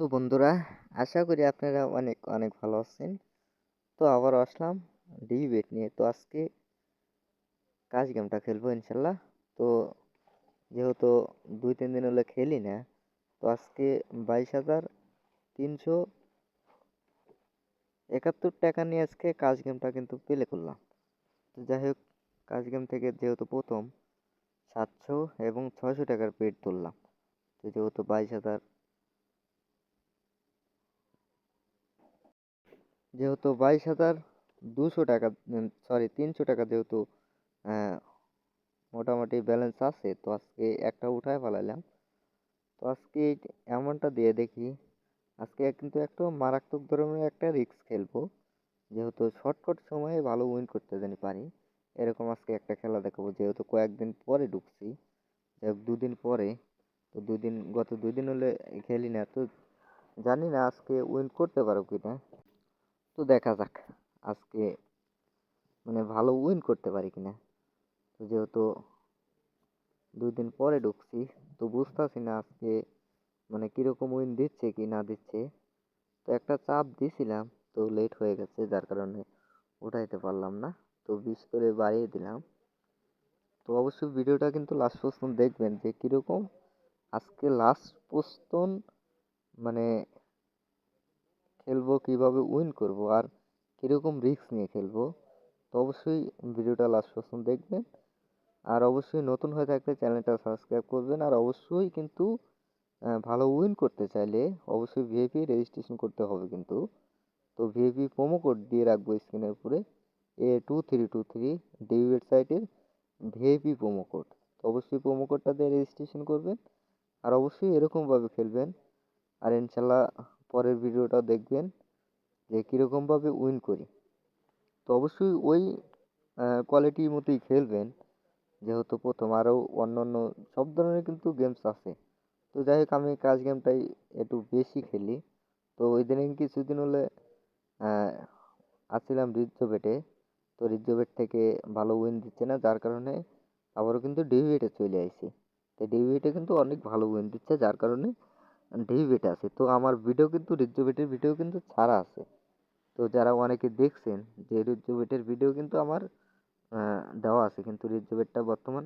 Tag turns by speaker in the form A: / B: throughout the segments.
A: তো বন্ধুরা, আশা করি আপনারা অনেক অনেক ভালো আছেন। তো আবার আসলাম ডিবেট নিয়ে। তো আজকে কাজ গেমটা খেলব ইনশাল্লাহ। তো যেহেতু দুই, তিন দিন হলে খেলি না, তো আজকে বাইশ হাজার তিনশো একাত্তর টাকা নিয়ে আজকে কাজ গেমটা কিন্তু প্লে করলাম। তো যাই হোক, কাজ গেম থেকে যেহেতু প্রথম, সাতশো এবং ছয়শো টাকার পেড তুললাম তো যেহেতু বাইশ হাজার যেহেতু বাইশ হাজার দুশো টাকা সরি তিনশো টাকা যেহেতু মোটামুটি ব্যালেন্স আছে, তো আজকে একটা উঠায় ফেলাইলাম। তো আজকে এমনটা দিয়ে দেখি, আজকে কিন্তু একটু মারাত্মক ধরনের একটা রিস্ক খেলব। যেহেতু শর্টকাট সময়ে ভালো উইন করতে জানি পারি, এরকম আজকে একটা খেলা দেখাবো, যেহেতু কয়েকদিন পরে ঢুকছি। যাই দুদিন পরে, তো দুদিন, গত দুদিন হলে খেলি না, তো জানি না আজকে উইন করতে পারো কি না তো দেখা যাক আজকে মানে ভালো উইন করতে পারি কিনা। যেহেতু দুই দিন পরে ঢুকছি, তো বুঝতেছি না আজকে মানে কীরকম উইন দিচ্ছে কি না দিচ্ছে। তো একটা চাপ দিছিলাম, তো লেট হয়ে গেছে, যার কারণে উঠাইতে পারলাম না। তো বিশ করে বাড়িয়ে দিলাম। তো অবশ্যই ভিডিওটা কিন্তু লাস্ট পর্যন্ত দেখবেন যে কীরকম আজকে লাস্ট পর্যন্ত মানে খেলব, কীভাবে উইন করব আর কীরকম রিস্ক নিয়ে খেলব, তো অবশ্যই ভিডিওটা লাস্ট পর্যন্ত দেখবেন। আর অবশ্যই নতুন হয়ে থাকলে চ্যানেলটা সাবস্ক্রাইব করবেন আর অবশ্যই কিন্তু ভালো উইন করতে চাইলে অবশ্যই ভিআইপি রেজিস্ট্রেশন করতে হবে কিন্তু। তো ভিআইপি প্রোমো কোড দিয়ে রাখব স্ক্রিনের উপরে A two three two three D ওয়েবসাইটের ভিআইপি প্রোমো কোড তো অবশ্যই প্রোমো কোডটা দিয়ে রেজিস্ট্রেশন করবেন আর অবশ্যই এরকমভাবে খেলবেন। আর ইনশাল্লাহ পরের ভিডিওটা দেখবেন যে কীরকমভাবে উইন করি। তো অবশ্যই ওই কোয়ালিটির মতোই খেলবেন। যেহেতু প্রথম আরও অন্য অন্য সব ধরনের কিন্তু গেমস আছে। তো যাই হোক, আমি কাজ গেমটাই একটু বেশি খেলি। তো ওই দিনে কিছুদিন হলে আসছিলাম রিজবেটে তো রিজবেট থেকে ভালো উইন দিচ্ছে না, যার কারণে আবারও কিন্তু ডিভিএটে চলে আসি তো ডিভিএটে কিন্তু অনেক ভালো উইন দিচ্ছে, যার কারণে ডেভিড আছে। তো আমার ভিডিও কিন্তু রিজুবেটের ভিডিও কিন্তু ছাড়া আছে। তো যারা অনেকে দেখছেন যে রিজুবেটের ভিডিও কিন্তু আমার দেওয়া আছে। কিন্তু রিজুবেটটা বর্তমান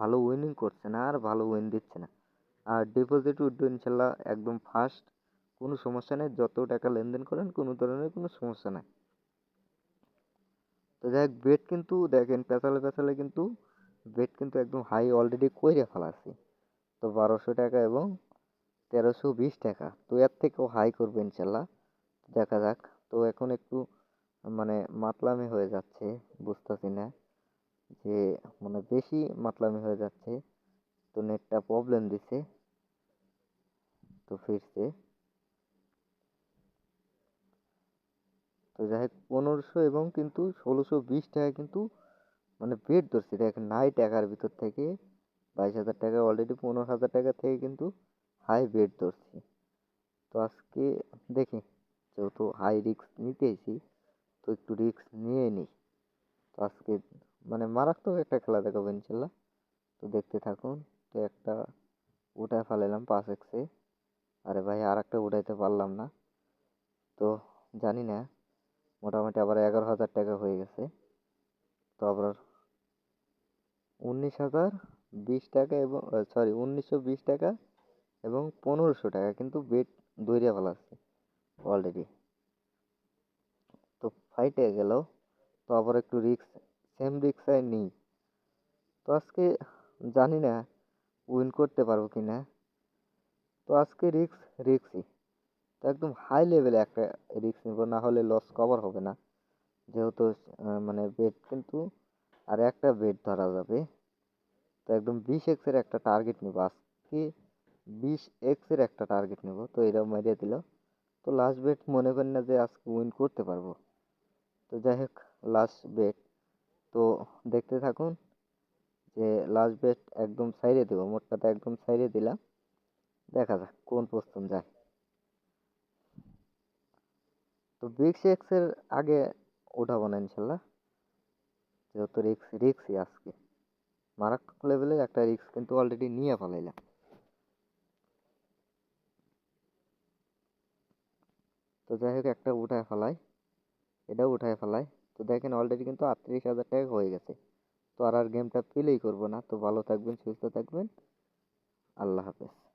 A: ভালো উইনিং করছে না, আর ভালো উইন দিচ্ছে না। আর ডিপোজিট উইথড্র ইনশাল্লাহ একদম ফাস্ট কোনো সমস্যা নেই, যত টাকা লেনদেন করেন কোনো ধরনের কোনো সমস্যা নাই। তো যাই বেট কিন্তু দেখেন পেঁচালে পেঁচালে কিন্তু বেট কিন্তু একদম হাই অলরেডি কইরে ফেলাছি। তো বারোশো টাকা এবং তেরোশো বিশ টাকা। তো এর থেকেও হাই করবে ইনশাল্লাহ। দেখা যাক। তো এখন একটু মানে মাতলামি হয়ে যাচ্ছে, বুঝতেছি না যে মানে বেশি মাতলামি হয়ে যাচ্ছে। তো নেটটা প্রবলেম দিছে। তো ফিরছে। তো যাই হোক, পনেরোশো এবং কিন্তু ষোলোশো বিশ টাকা কিন্তু মানে বেড ধরছে। দেখেন নাই টাকার ভিতর থেকে বাইশ হাজার টাকা অলরেডি পনেরো হাজার টাকা থেকে কিন্তু হাই বেড ধরছি। তো আজকে দেখি, যেহেতু হাই রিস্ক নিতেইছি তো একটু রিস্ক নিয়ে নিই তো আজকে মানে মারাত্মক একটা খেলা দেখাবো ইনশাল্লাহ। তো দেখতে থাকুন, তো একটা উঠায় ফেলালাম পাঁচ এক্সে আরে ভাই আর একটা উঠাইতে পারলাম না। তো জানি না, মোটামুটি আবার এগারো হাজার টাকা হয়ে গেছে। তো আবার উনিশ হাজার বিশ টাকা এবং সরি উনিশশো বিশ টাকা এবং পনেরোশো টাকা, কিন্তু বেড দইরা ফেলাচ্ছে অলরেডি তো ফাইটে গেল, তো আবার একটু রিক্স সেম রিক্সায় নিই। তো আজকে জানি না উইন করতে পারব কি না তো আজকে রিক্স রিক্সই তো একদম হাই লেভেলে একটা রিক্স নিব, না হলে লস কভার হবে না। যেহেতু মানে বেড কিন্তু আর একটা বেড ধরা যাবে। তো একদম বিশ এক্সের একটা টার্গেট নিব। আজকে বিশ এক্সের একটা টার্গেট নেব। তো এটাও মারিয়ে দিল। তো লাস্ট বেট মনে করেন না যে আজকে উইন করতে পারব। তো যাই হোক লাস্ট বেট তো দেখতে থাকুন যে লাস্ট বেট একদম সাইডে দেবো। মোটটাতে একদম সাইডে দিলাম। দেখা যাক কোন প্রস্তুন যায়। তো বিক্স এক্সের আগে উঠাবো না ইনশাল্লাহ। যেহেতু রিক্স রিক্সই আজকে। মারাত্মক লেভেলের একটা রিক্স কিন্তু অলরেডি নিয়ে ফেলাইলাম। তো যাই হোক একটা উঠায় ফেলাই, এটাও উঠায় ফেলাই। তো দেখেন অলরেডি কিন্তু আটত্রিশ হাজার টাকা হয়ে গেছে। তো আর আর গেমটা প্লেই করব না। তো ভালো থাকবেন, সুস্থ থাকবেন। আল্লাহ হাফেজ।